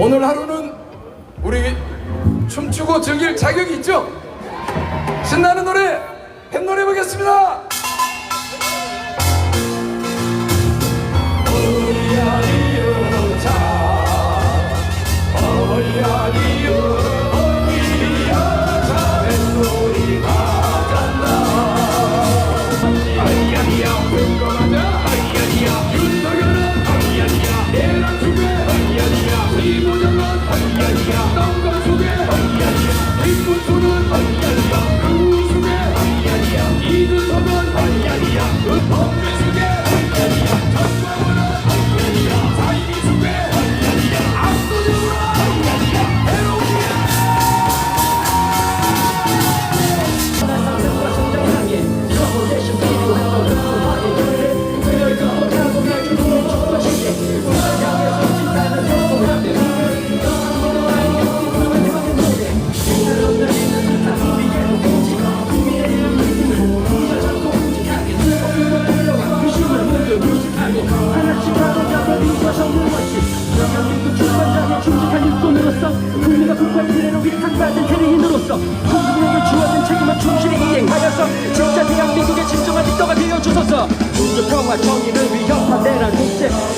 오늘 하루는 우리 춤추고 즐길 자격이 있죠? 신나는 노래 팬노래 보겠습니다.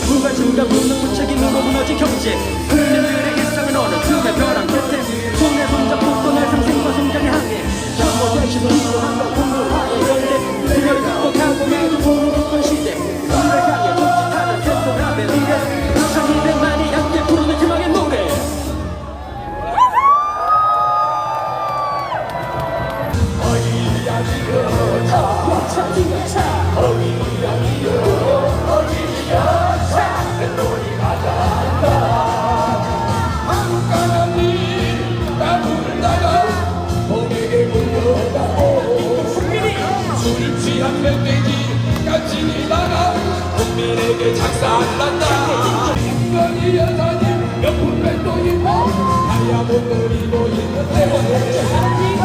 불과 증가 무능 무책임 무고 무너진 경제 살란다 김건희 여사님 명품 백도 입고 다이아몬드 입고 있는 세월에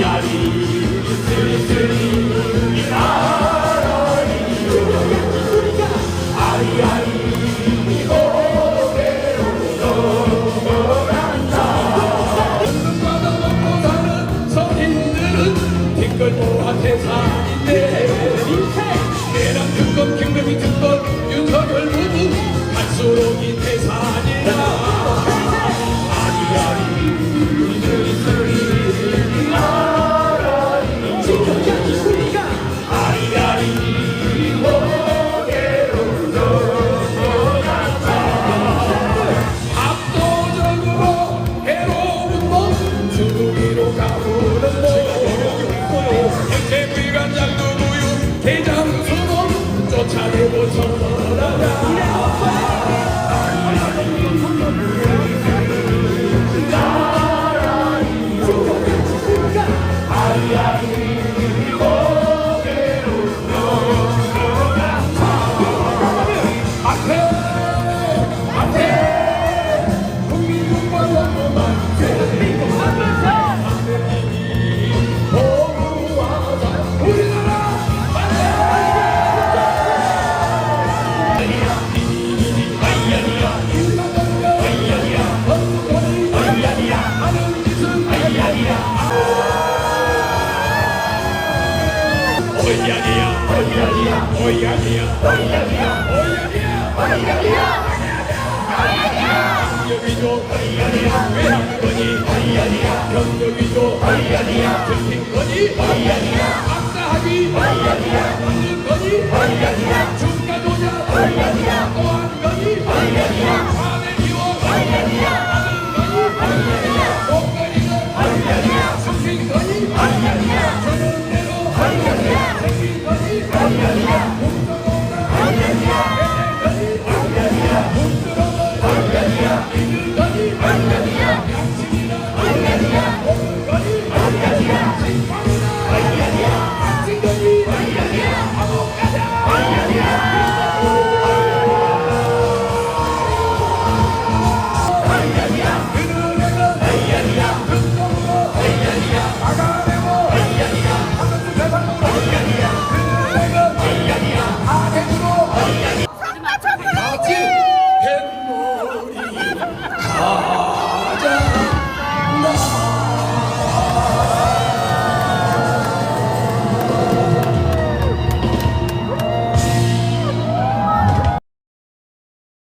Yari, Siri, e Siri, power. 아니야.